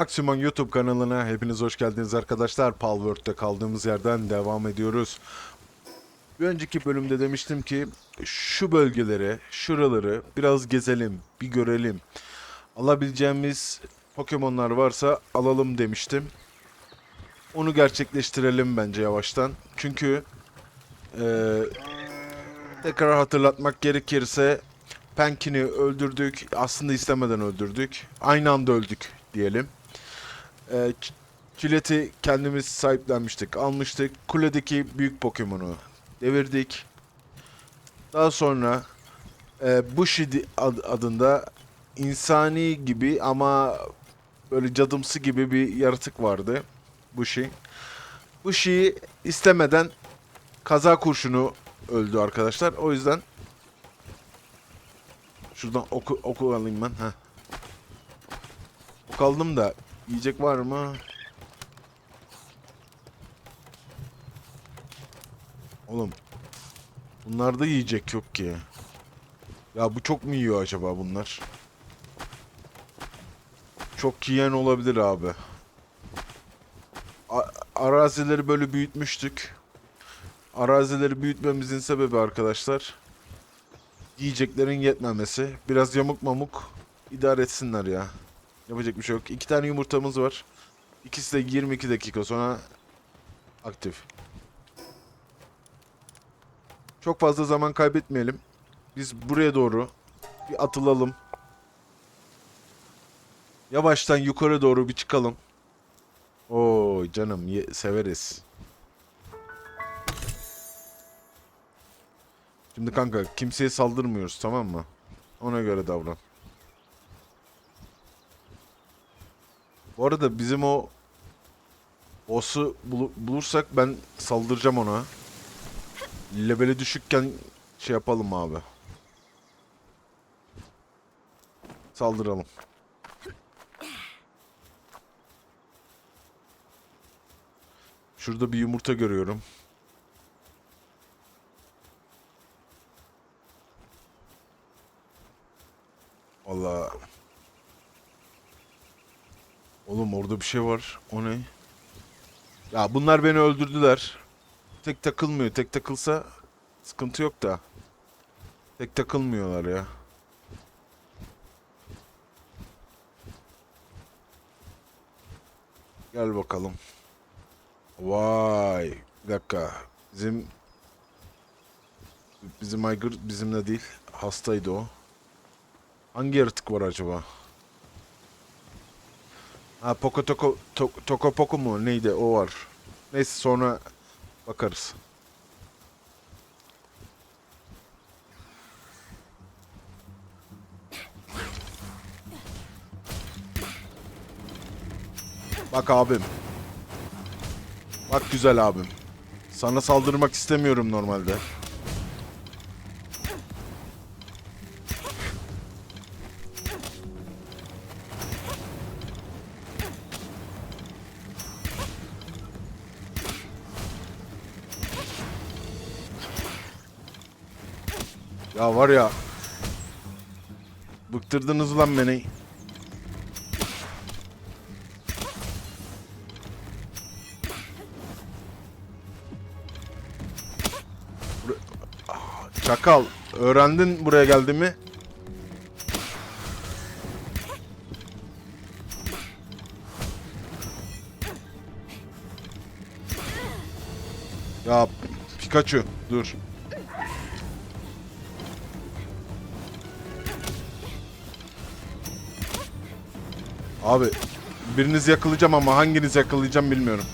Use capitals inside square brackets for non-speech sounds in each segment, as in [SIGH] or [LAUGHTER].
Maksimum YouTube kanalına hepiniz hoş geldiniz arkadaşlar. Palworld'de kaldığımız yerden devam ediyoruz. Bir önceki bölümde demiştim ki şu bölgeleri, şuraları biraz gezelim, bir görelim. Alabileceğimiz Pokemon'lar varsa alalım demiştim. Onu gerçekleştirelim bence yavaştan. Çünkü eee, tekrar hatırlatmak gerekirse Penkin'i öldürdük. Aslında istemeden öldürdük. Aynı anda öldük diyelim. Ee, Ç- Çilet'i kendimiz sahiplenmiştik. Almıştık. Kuledeki büyük Pokemon'u devirdik. Daha sonra e, Bushi adında insani gibi ama böyle cadımsı gibi bir yaratık vardı. Bushi. Bushi'yi istemeden kaza kurşunu öldü arkadaşlar. O yüzden Şuradan oku, oku alayım ben. Heh. Ok da yiyecek var mı? Oğlum. Bunlarda yiyecek yok ki. Ya bu çok mu yiyor acaba bunlar? Çok yiyen olabilir abi. A- arazileri böyle büyütmüştük. Arazileri büyütmemizin sebebi arkadaşlar yiyeceklerin yetmemesi. Biraz yamuk mamuk idare etsinler ya. Yapacak bir şey yok. İki tane yumurtamız var. İkisi de 22 dakika sonra aktif. Çok fazla zaman kaybetmeyelim. Biz buraya doğru bir atılalım. Yavaştan yukarı doğru bir çıkalım. Oo canım ye- severiz. Şimdi kanka kimseye saldırmıyoruz tamam mı? Ona göre davran. Bu arada bizim o boss'u bulu- bulursak ben saldıracağım ona. Leveli düşükken şey yapalım abi. Saldıralım. Şurada bir yumurta görüyorum. Valla. Oğlum orada bir şey var. O ne? Ya bunlar beni öldürdüler. Tek takılmıyor. Tek takılsa sıkıntı yok da. Tek takılmıyorlar ya. Gel bakalım. Vay. Bir dakika. Bizim bizim Aygır bizimle değil. Hastaydı o. Hangi yaratık var acaba? Ha Poco Toco to, Toco Poco mu neydi o var. Neyse sonra bakarız. Bak abim. Bak güzel abim. Sana saldırmak istemiyorum normalde. Ya var ya. Bıktırdınız lan beni. Ah, Çakal, öğrendin buraya geldi mi? Ya Pikachu, dur. Abi birinizi yakalayacağım ama hanginizi yakalayacağım bilmiyorum.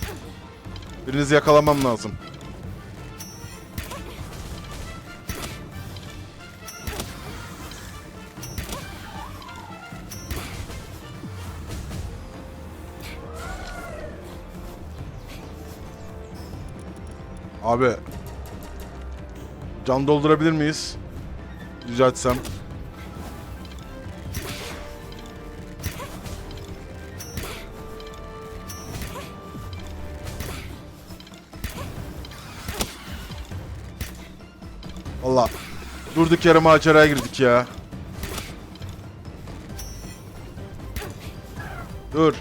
Birinizi yakalamam lazım. Abi can doldurabilir miyiz? Rica etsem. Durduk yere maceraya girdik ya. Dur.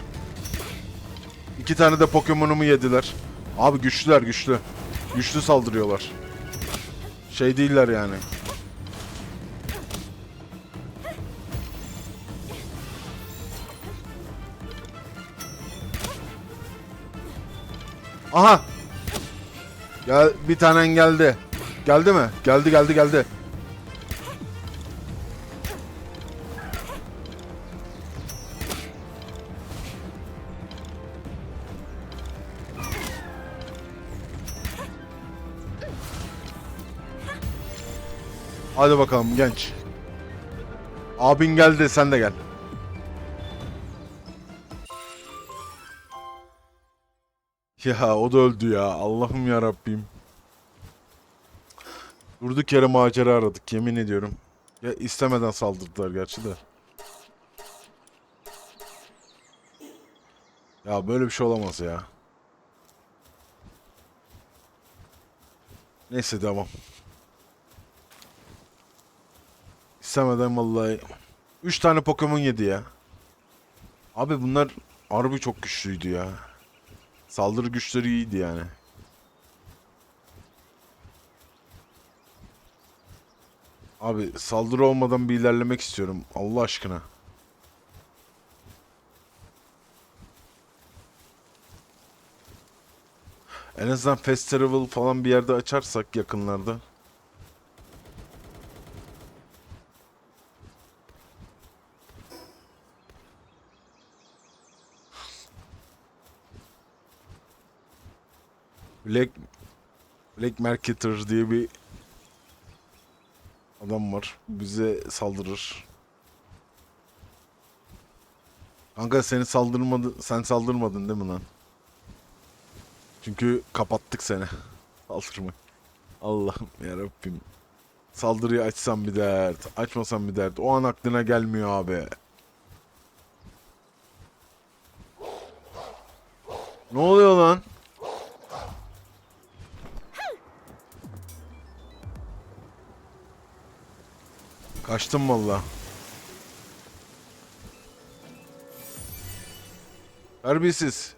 İki tane de Pokemon'umu yediler. Abi güçlüler güçlü. Güçlü saldırıyorlar. Şey değiller yani. Aha! Gel bir tanen geldi. Geldi mi? Geldi geldi geldi. Hadi bakalım genç. Abin geldi sen de gel. Ya o da öldü ya. Allah'ım ya Rabbim. Durduk yere macera aradık yemin ediyorum. Ya istemeden saldırdılar gerçi de. Ya böyle bir şey olamaz ya. Neyse devam. İstemeden vallahi. 3 tane Pokemon yedi ya. Abi bunlar harbi çok güçlüydü ya. Saldırı güçleri iyiydi yani. Abi saldırı olmadan bir ilerlemek istiyorum. Allah aşkına. En azından festival falan bir yerde açarsak yakınlarda. Black Black Marketer diye bir adam var. Bize saldırır. Kanka seni saldırmadı, sen saldırmadın değil mi lan? Çünkü kapattık seni. [LAUGHS] Saldırma. Allah'ım yarabbim. Saldırıyı açsam bir dert, açmasam bir dert. O an aklına gelmiyor abi. Ne oluyor lan? Kaçtım valla. Terbiyesiz.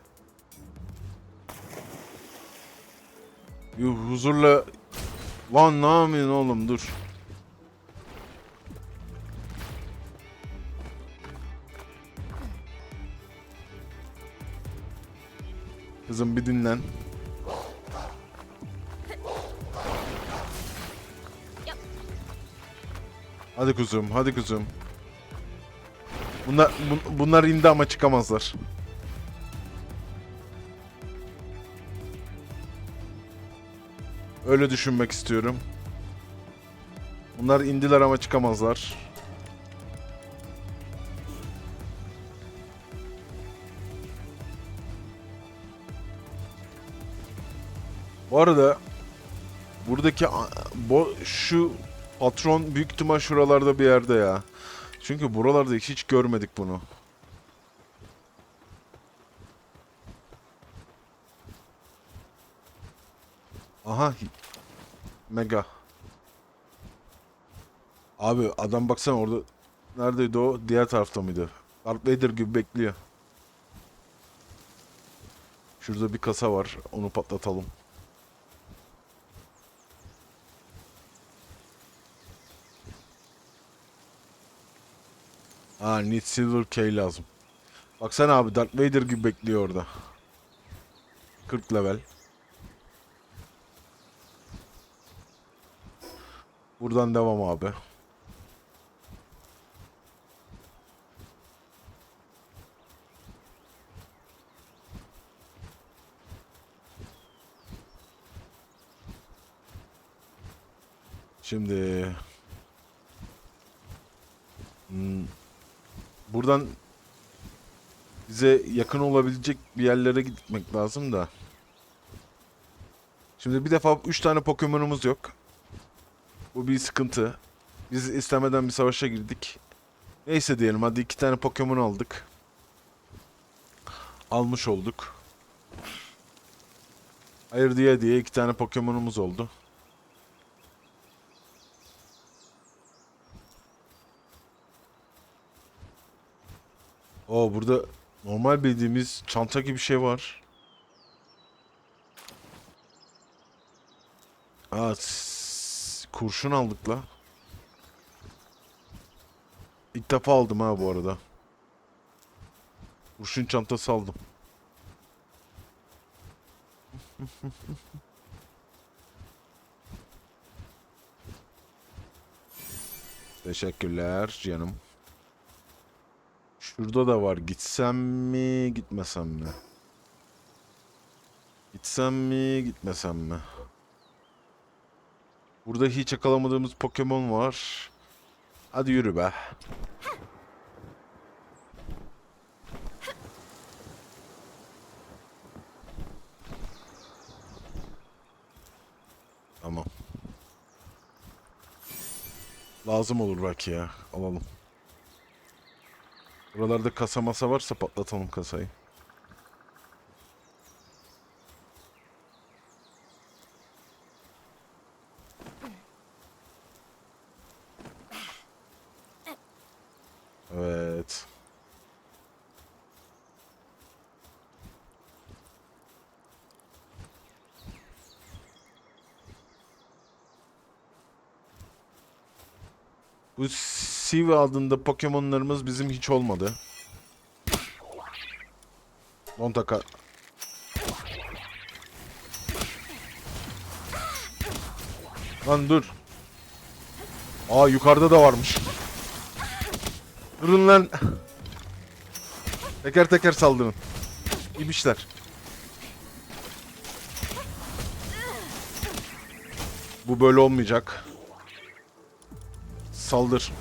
Bir huzurla... Lan ne yapıyorsun oğlum dur. Kızım bir dinlen. Hadi kuzum, hadi kuzum. Bunlar bun- bunlar indi ama çıkamazlar. Öyle düşünmek istiyorum. Bunlar indiler ama çıkamazlar. Bu arada buradaki bu şu patron büyük ihtimal şuralarda bir yerde ya. Çünkü buralarda hiç görmedik bunu. Aha. Mega. Abi adam baksana orada. Neredeydi o? Diğer tarafta mıydı? Darth Vader gibi bekliyor. Şurada bir kasa var. Onu patlatalım. Ha, need silver key lazım. Baksana abi Darth Vader gibi bekliyor orada. 40 level. Buradan devam abi. Şimdi buradan bize yakın olabilecek bir yerlere gitmek lazım da. Şimdi bir defa 3 tane Pokemon'umuz yok. Bu bir sıkıntı. Biz istemeden bir savaşa girdik. Neyse diyelim hadi iki tane Pokemon aldık. Almış olduk. Hayır diye diye iki tane Pokemon'umuz oldu. Oo burada Normal bildiğimiz çanta gibi bir şey var. Aa, kurşun aldık la. İlk defa aldım ha bu arada. Kurşun çantası aldım. [LAUGHS] Teşekkürler canım. Şurada da var. Gitsem mi, gitmesem mi? Gitsem mi, gitmesem mi? Burada hiç yakalamadığımız Pokemon var. Hadi yürü be. Tamam. Lazım olur belki ya. Alalım. Buralarda kasa masa varsa patlatalım kasayı. Evet. Bu Siv adında Pokemon'larımız bizim hiç olmadı. Montaka. Lan dur. Aa yukarıda da varmış. Durun lan. Teker teker saldırın. İbişler. Bu böyle olmayacak. Saldır.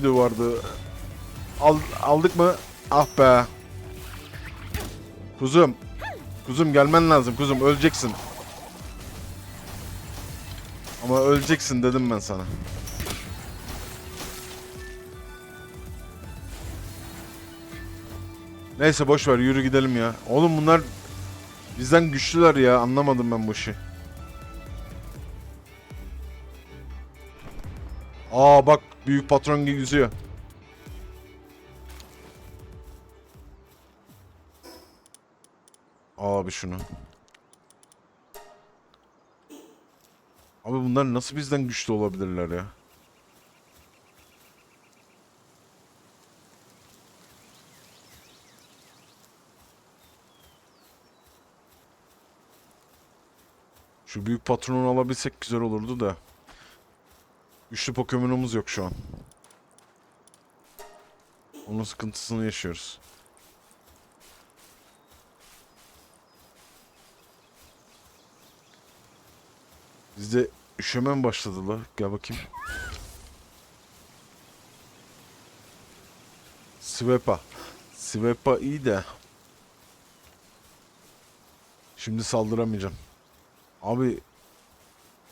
Muydu vardı? Al, aldık mı? Ah be. Kuzum. Kuzum gelmen lazım kuzum öleceksin. Ama öleceksin dedim ben sana. Neyse boş ver yürü gidelim ya. Oğlum bunlar bizden güçlüler ya anlamadım ben bu işi. Aa bak büyük patron yüzüyor. Abi şunu. Abi bunlar nasıl bizden güçlü olabilirler ya? Şu büyük patronu alabilsek güzel olurdu da. Güçlü Pokemon'umuz yok şu an. Onun sıkıntısını yaşıyoruz. Bizde üşüme mi başladı la? Gel bakayım. Svepa. Svepa iyi de. Şimdi saldıramayacağım. Abi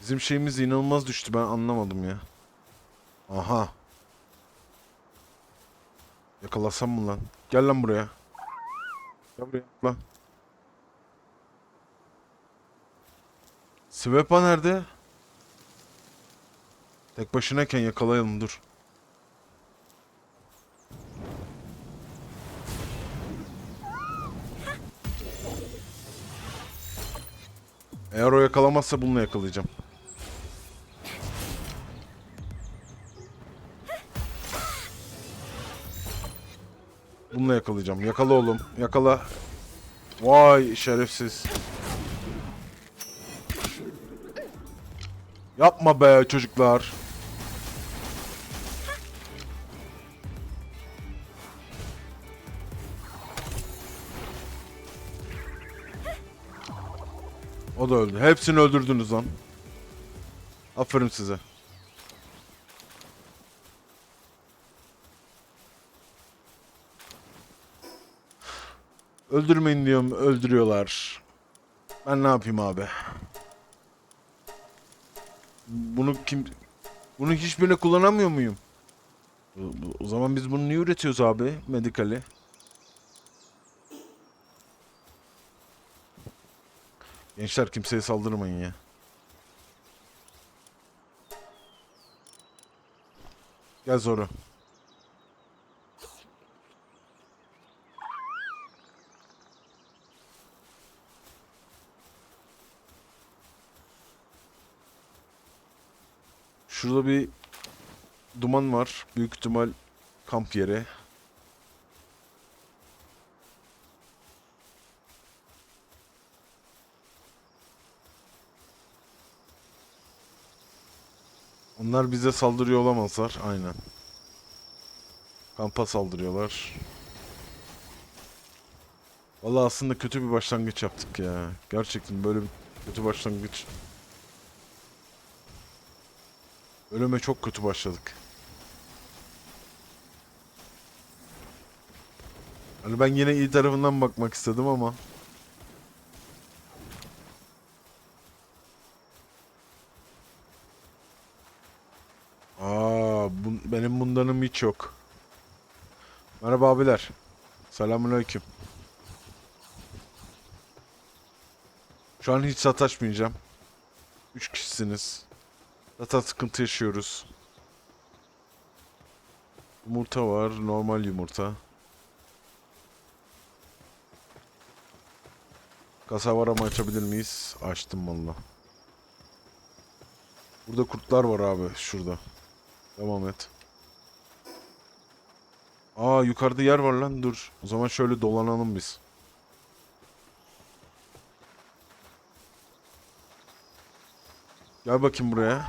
bizim şeyimiz inanılmaz düştü ben anlamadım ya. Aha. Yakalasam mı lan? Gel lan buraya. Gel buraya lan. Svepa nerede? Tek başınayken yakalayalım dur. Eğer o yakalamazsa bununla yakalayacağım. Yakalayacağım. Yakala oğlum. Yakala. Vay şerefsiz. Yapma be çocuklar. O da öldü. Hepsini öldürdünüz lan. Aferin size. Öldürmeyin diyorum öldürüyorlar. Ben ne yapayım abi? Bunu kim... Bunu hiçbirine kullanamıyor muyum? O- zaman biz bunu niye üretiyoruz abi? Medikali. Gençler kimseye saldırmayın ya. Gel Zoro. Şurada bir duman var. Büyük ihtimal kamp yeri. Onlar bize saldırıyor olamazlar. Aynen. Kampa saldırıyorlar. Vallahi aslında kötü bir başlangıç yaptık ya. Gerçekten böyle bir kötü başlangıç. Ölüme çok kötü başladık. Hani ben yine iyi tarafından bakmak istedim ama. Aa, bun- benim bundanım hiç yok. Merhaba abiler. Selamünaleyküm. Şu an hiç sataşmayacağım. Üç kişisiniz. Zaten sıkıntı yaşıyoruz. Yumurta var, normal yumurta. Kasa var ama açabilir miyiz? Açtım valla. Burada kurtlar var abi, şurada. Devam et. Aa yukarıda yer var lan, dur. O zaman şöyle dolanalım biz. Gel bakayım buraya.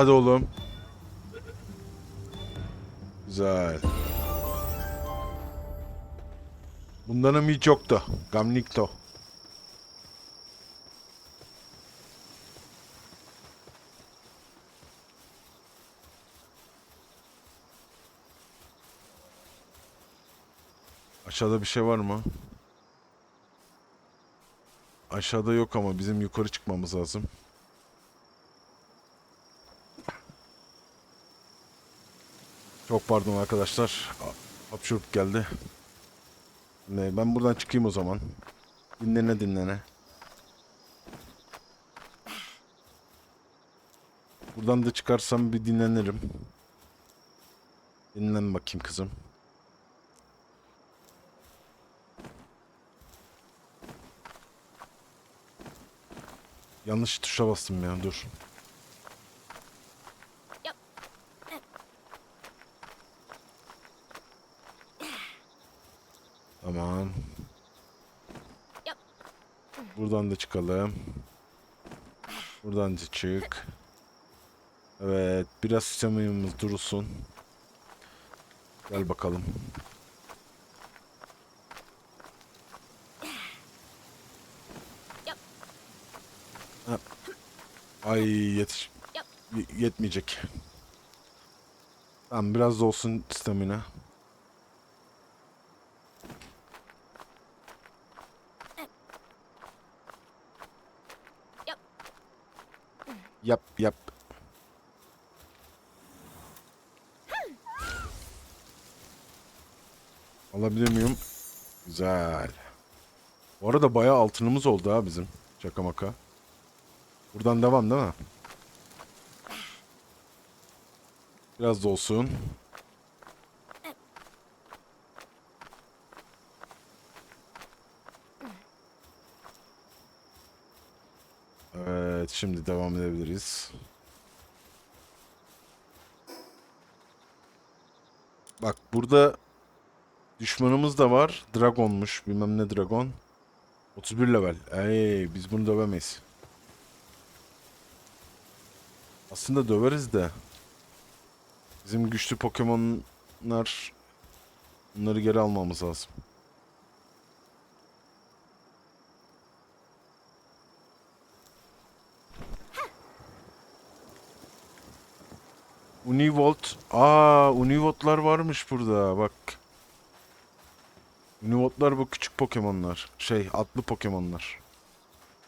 Hadi oğlum. Güzel. Bundanım hiç yoktu. Gamnikto. Aşağıda bir şey var mı? Aşağıda yok ama bizim yukarı çıkmamız lazım. Çok pardon arkadaşlar. Hapşurup geldi. Ben buradan çıkayım o zaman. Dinlene dinlene. Buradan da çıkarsam bir dinlenirim. Dinlen bakayım kızım. Yanlış tuşa bastım ya dur. Tamam. Buradan da çıkalım. Buradan da çık. Evet, biraz sistemimiz durulsun. Gel bakalım. Ha. Ay yetiş. Yetmeyecek. Tamam biraz da olsun stamina. Yap yap. Alabilir miyim? Güzel. Bu arada bayağı altınımız oldu ha bizim. Şaka maka. Buradan devam değil mi? Biraz da olsun. Evet, şimdi devam edebiliriz. Bak burada düşmanımız da var. Dragonmuş. Bilmem ne dragon. 31 level. Ey biz bunu dövemeyiz. Aslında döveriz de. Bizim güçlü Pokemon'lar Bunları geri almamız lazım. Univolt. Aa, Univolt'lar varmış burada. Bak. Univolt'lar bu küçük Pokemon'lar. Şey, atlı Pokemon'lar.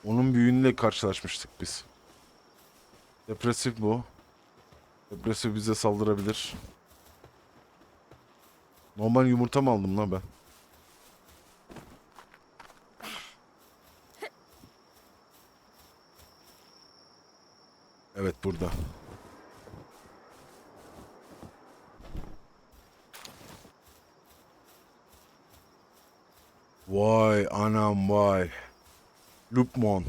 Onun büyüğünle karşılaşmıştık biz. Depresif bu. Depresif bize saldırabilir. Normal yumurta mı aldım lan ben? Evet burada. Vay anam vay. Lupmon.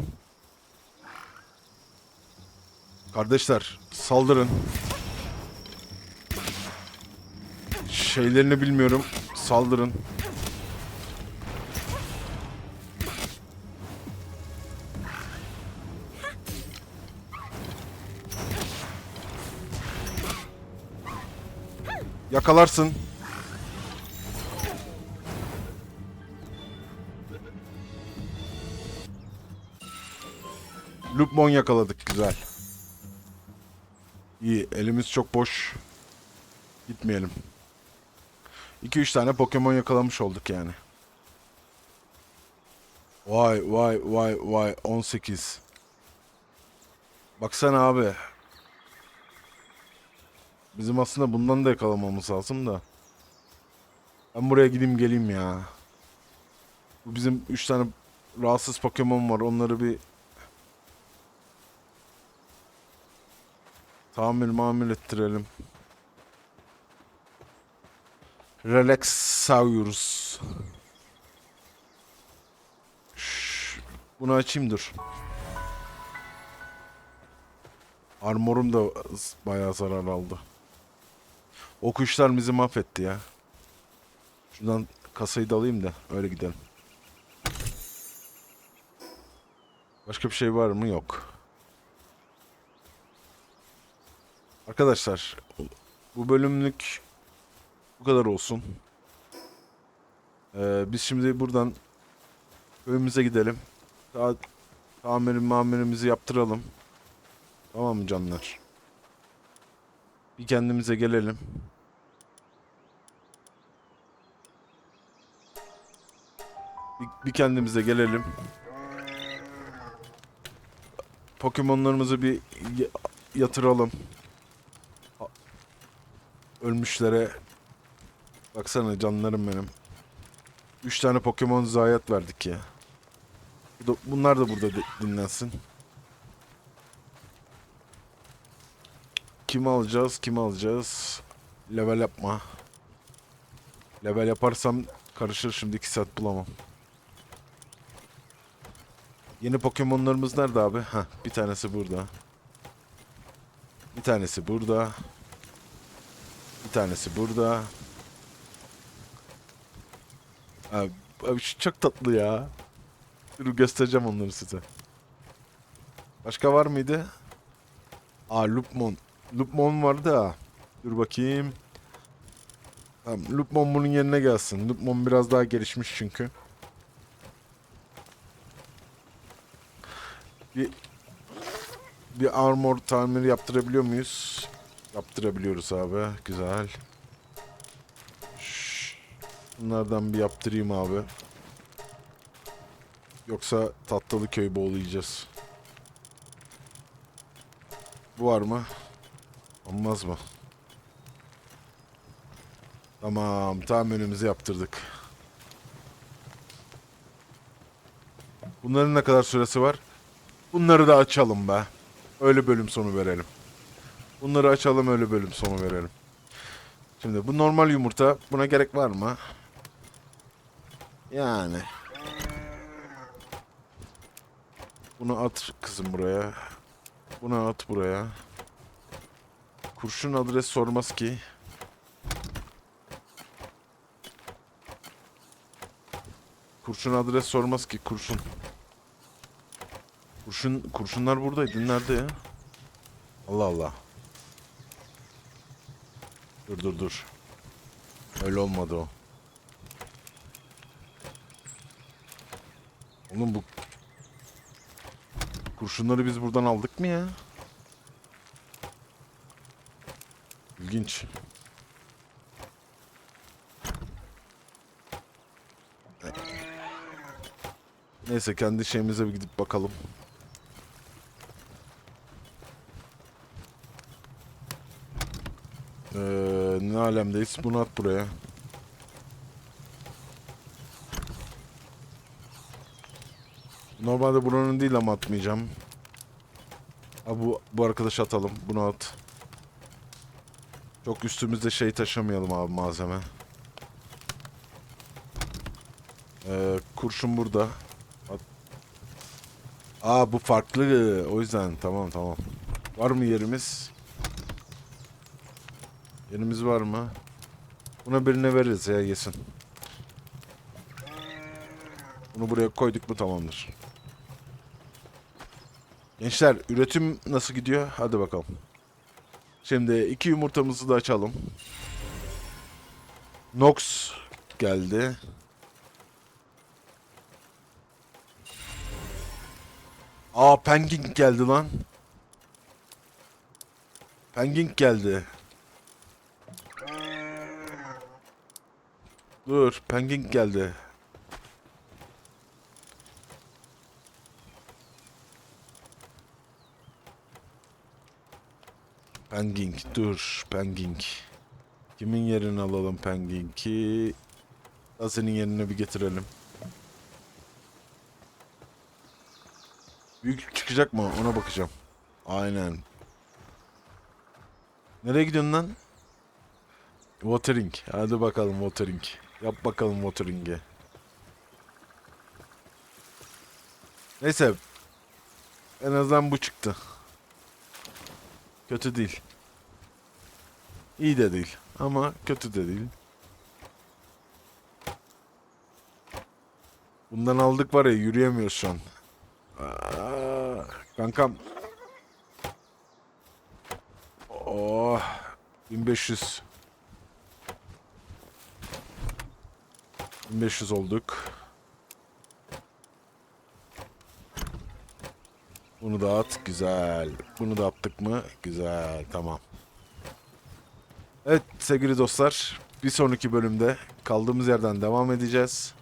Kardeşler saldırın. Şeylerini bilmiyorum. Saldırın. Yakalarsın. Lupmon yakaladık güzel. İyi elimiz çok boş. Gitmeyelim. 2-3 tane Pokemon yakalamış olduk yani. Vay vay vay vay 18. Baksana abi. Bizim aslında bundan da yakalamamız lazım da. Ben buraya gideyim geleyim ya. Bu bizim 3 tane rahatsız Pokemon var. Onları bir tamir mamir ettirelim. Relaxaurus. Şş, Bunu açayım dur. Armorum da bayağı zarar aldı. O kuşlar bizi mahvetti ya. Şuradan kasayı da alayım da öyle gidelim. Başka bir şey var mı? Yok. Arkadaşlar bu bölümlük bu kadar olsun. Ee, biz şimdi buradan köyümüze gidelim. Daha tamir mamirimizi yaptıralım. Tamam mı canlar? Bir kendimize gelelim. Bir, bir kendimize gelelim. Pokemonlarımızı bir yatıralım. Ölmüşlere Baksana canlarım benim. Üç tane Pokemon zayiat verdik ya. Bunlar da burada di- dinlensin. Kimi alacağız? Kimi alacağız? Level yapma. Level yaparsam karışır şimdi 2 saat bulamam. Yeni Pokemon'larımız nerede abi? Heh, bir tanesi burada. Bir tanesi burada. Tanesi burada. Abi, abi şu çok tatlı ya. Dur göstereceğim onları size. Başka var mıydı? Aa Lupmon. Lupmon vardı ha. Dur bakayım. Tamam, Lupmon bunun yerine gelsin. Lupmon biraz daha gelişmiş çünkü. Bir bir armor tamiri yaptırabiliyor muyuz? Yaptırabiliyoruz abi. Güzel. Bunlardan bir yaptırayım abi. Yoksa tatlılı köy boğulayacağız. Bu var mı? Olmaz mı? Tamam, tam önümüzü yaptırdık. Bunların ne kadar süresi var? Bunları da açalım be. Öyle bölüm sonu verelim. Bunları açalım öyle bölüm sonu verelim. Şimdi bu normal yumurta. Buna gerek var mı? Yani. Bunu at kızım buraya. Bunu at buraya. Kurşun adres sormaz ki. Kurşun adres sormaz ki kurşun. Kurşun kurşunlar buradaydı. Nerede ya? Allah Allah. Dur dur dur. Öyle olmadı o. Oğlum bu kurşunları biz buradan aldık mı ya? İlginç. Neyse kendi şeyimize bir gidip bakalım. Alemdeyiz? Bunu at buraya. Normalde buranın değil ama atmayacağım. Ha bu, bu arkadaşı atalım. Bunu at. Çok üstümüzde şey taşımayalım abi malzeme. Ee, kurşun burada. At. Aa bu farklı. O yüzden tamam tamam. Var mı yerimiz? Yerimiz var mı? Buna birine veririz ya yesin. Bunu buraya koyduk mu tamamdır. Gençler üretim nasıl gidiyor? Hadi bakalım. Şimdi iki yumurtamızı da açalım. Nox geldi. Aa Penging geldi lan. Penging geldi. Dur, Penging geldi. Penging, dur, Penging. Kimin yerini alalım Penging'i? Da senin yerine bir getirelim. Büyük çıkacak mı? Ona bakacağım. Aynen. Nereye gidiyorsun lan? Watering. Hadi bakalım watering. Yap bakalım watering'i. Neyse. En azından bu çıktı. Kötü değil. İyi de değil. Ama kötü de değil. Bundan aldık var ya yürüyemiyoruz şu an. Aa, kankam. Oh. 1500. 1500 olduk. Bunu da at. Güzel. Bunu da attık mı? Güzel. Tamam. Evet sevgili dostlar. Bir sonraki bölümde kaldığımız yerden devam edeceğiz.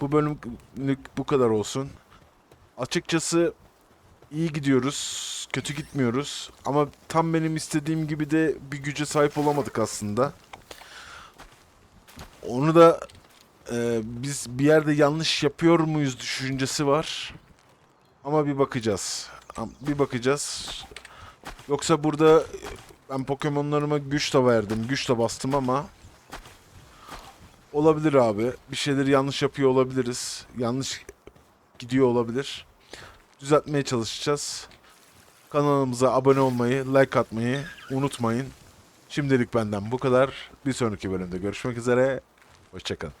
Bu bölümlük bu kadar olsun. Açıkçası iyi gidiyoruz. Kötü gitmiyoruz. Ama tam benim istediğim gibi de bir güce sahip olamadık aslında. Onu da e, biz bir yerde yanlış yapıyor muyuz düşüncesi var. Ama bir bakacağız. Bir bakacağız. Yoksa burada e, ben Pokemon'larıma güç de verdim. Güç de bastım ama olabilir abi. Bir şeyleri yanlış yapıyor olabiliriz. Yanlış gidiyor olabilir. Düzeltmeye çalışacağız. Kanalımıza abone olmayı, like atmayı unutmayın. Şimdilik benden bu kadar. Bir sonraki bölümde görüşmek üzere. Hoşçakalın.